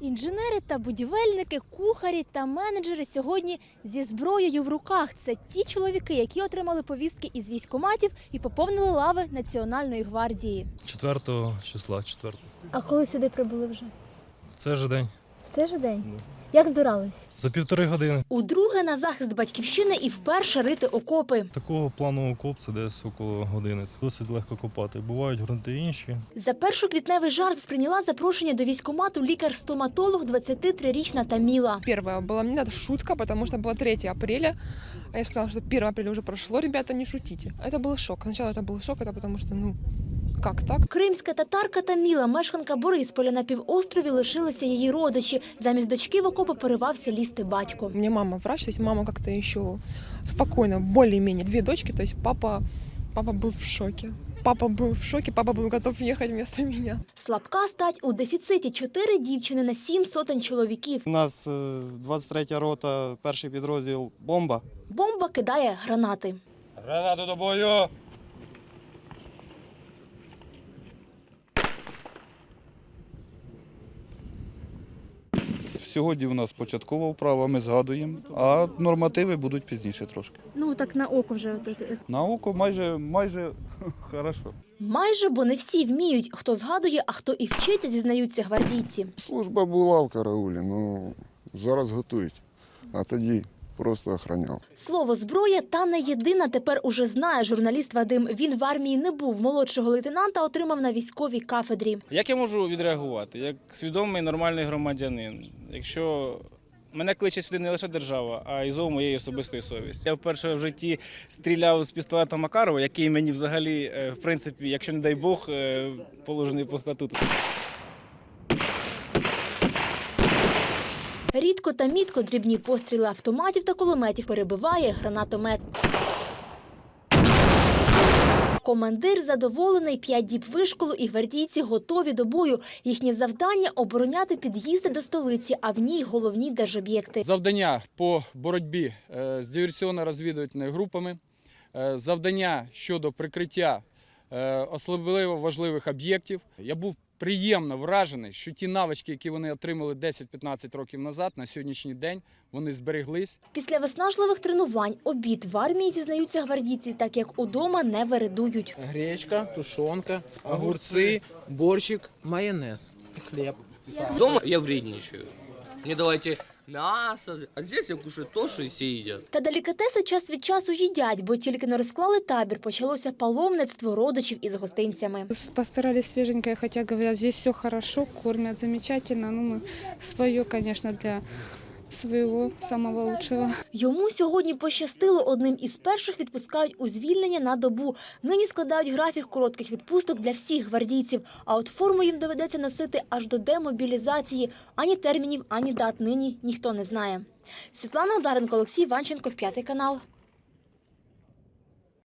Інженери та будівельники, кухарі та менеджери сьогодні зі зброєю в руках. Це ті чоловіки, які отримали повістки із військоматів і поповнили лави Національної гвардії. 4 числа, 4. А коли сюди прибули вже? В цей же день. В цей же день. Як збирались? За півтори години. Удруге на захист батьківщини і вперше рити окопи. Такого плану окоп це десь около години. Досить легко копати. Бувають ґрунти інші. За першоквітневий жарт сприйняла запрошення до військомату лікар-стоматолог 23-річна Таміла. Первая была мне это шутка, потому что было 3 апреля. А я сказала, что 1 апреля уже прошло, ребята, не шутите. Это был шок. Сначала это был шок, это потому что, ну, как так? Кримська татарка Таміла, мешканка Борисполя на півострові, лишилися її родичі. Замість дочки в окопи поривався лізти батько. У меня мама врач, то есть мама как-то еще спокойно, более-менее. Две дочки, то есть папа, папа был в шоке. Папа был в шоке, папа был готов ехать вместо меня. Слабка стать у дефіциті чотири дівчини на сім сотень чоловіків. У нас е, 23 рота, перший підрозділ бомба. Бомба кидає гранати. Гранату до бою! Сьогодні в нас початкова вправа, ми згадуємо, а нормативи будуть пізніше трошки. Ну так на око вже На око майже, майже хорошо. майже, бо не всі вміють. Хто згадує, а хто і вчиться, зізнаються гвардійці. Служба була в караулі, ну зараз готують, а тоді просто охраняв. Слово зброя та не єдина тепер уже знає журналіст Вадим. Він в армії не був. Молодшого лейтенанта отримав на військовій кафедрі. Як я можу відреагувати? Як свідомий нормальний громадянин, якщо мене кличе сюди не лише держава, а й зов моєї особистої совісті. Я вперше в житті стріляв з пістолета Макарова, який мені взагалі, е, в принципі, якщо не дай Бог, е, положений по статуту. Рідко та мітко дрібні постріли автоматів та кулеметів перебиває гранатомет. Командир задоволений, п'ять діб вишколу і гвардійці готові до бою. Їхнє завдання – обороняти під'їзди до столиці, а в ній головні держоб'єкти. Завдання по боротьбі е, з диверсійно-розвідувальними групами, е, завдання щодо прикриття особливо важливих об'єктів. Я був приємно вражений, що ті навички, які вони отримали 10-15 років назад, на сьогоднішній день вони збереглись. Після виснажливих тренувань обід в армії зізнаються гвардійці, так як удома не вередують. Гречка, тушонка, огурцы, борщик, майонез, хлеб. Дома я вредничаю. Мне давайте мясо, а здесь я кушаю то, что и все едят. Та делікатеси час від часу їдять, бо тільки не розклали табір, почалося паломництво родичів із гостинцями. Постарались свеженькое, хотя говорят, здесь все хорошо, кормят замечательно. Ну, ми своє, конечно, для своего самого лучшего. Йому сьогодні пощастило. Одним із перших відпускають у звільнення на добу. Нині складають графік коротких відпусток для всіх гвардійців. А от форму їм доведеться носити аж до демобілізації. Ані термінів, ані дат нині ніхто не знає. Світлана Ударенко, Олексій Іванченко, в п'ятий канал.